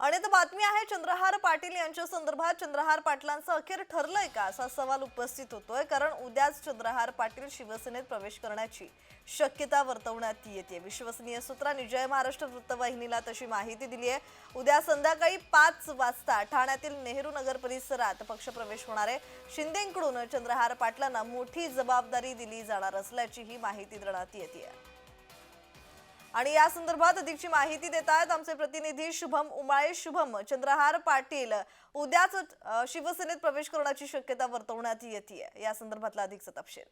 आणि आता बातमी आहे चंद्रहार पाटील यांच्या संदर्भात चंद्रहार पाटलांचं अखेर ठरलंय का असा सवाल उपस्थित होतोय. कारण उद्याच चंद्रहार पाटील शिवसेनेत प्रवेश करण्याची शक्यता वर्तवण्यात येते विश्वसनीय सूत्रांनी जय महाराष्ट्र वृत्तवाहिनीला तशी माहिती दिली आहे. उद्या संध्याकाळी पाच वाजता ठाण्यातील नेहरू नगर परिसरात पक्षप्रवेश होणार आहे. शिंदेकडून चंद्रहार पाटलांना मोठी जबाबदारी दिली जाणार असल्याची ही माहिती देण्यात येते आणि या संदर्भात अधिकची माहिती देत आहेत आमचे प्रतिनिधी शुभम उमाळे. शुभम चंद्रहार पाटील उद्याच शिवसेनेत प्रवेश करण्याची शक्यता वर्तवण्यात येते या संदर्भातला अधिकचा तपशील.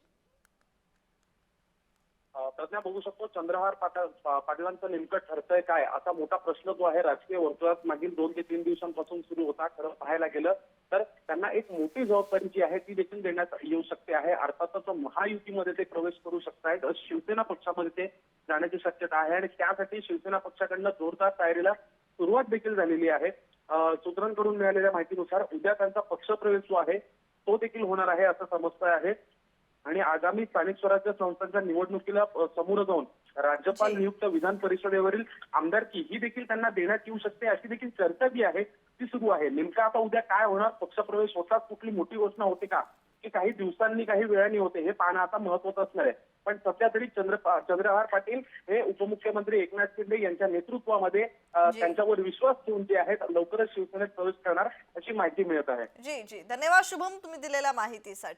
तज्ञ बघू शकतो. चंद्रहार पाटलांचं नेमकं ठरतंय काय? असा मोठा प्रश्न जो आहे राजकीय वर्तुळात मागील दोन ते तीन दिवसांपासून सुरू होता खरं पाहायला गेलं तर त्यांना एक मोठी जबाबदारी जी आहे ती देखील देण्यात येऊ शकते आहे. अर्थातच महायुतीमध्ये ते प्रवेश करू शकतायत. शिवसेना पक्षामध्ये ते जाण्याची शक्यता आहे. आणि त्यासाठी शिवसेना पक्षाकडनं जोरदार तयारीला सुरुवात देखील झालेली आहे. सूत्रांकडून मिळालेल्या माहितीनुसार उद्या त्यांचा पक्षप्रवेश जो आहे तो देखील होणार आहे असं समजत आहे. आणि आगामी स्थानिक स्वराज्य संस्थांच्या निवडणुकीला समोर जाऊन राज्यपाल. नियुक्त विधान परिषदेवरील आमदारकी ही देखील त्यांना देण्यात येऊ शकते अशी देखील चर्चा जी आहे ती सुरू आहे. नेमका आता उद्या काय होणार? पक्षप्रवेश होताच कुठली मोठी घोषणा होते का? की काही दिवसांनी काही वेळांनी होते हे पाहणं आता महत्वाचं असणार आहे. पण सध्या तरी चंद्र चंद्रहार पाटील हे उपमुख्यमंत्री एकनाथ शिंदे यांच्या नेतृत्वामध्ये. त्यांच्यावर विश्वास ठेवून जे आहेत लवकरच शिवसेनेत प्रवेश करणार अशी माहिती मिळत आहे. जी जी. धन्यवाद शुभम तुम्ही दिलेल्या माहितीसाठी.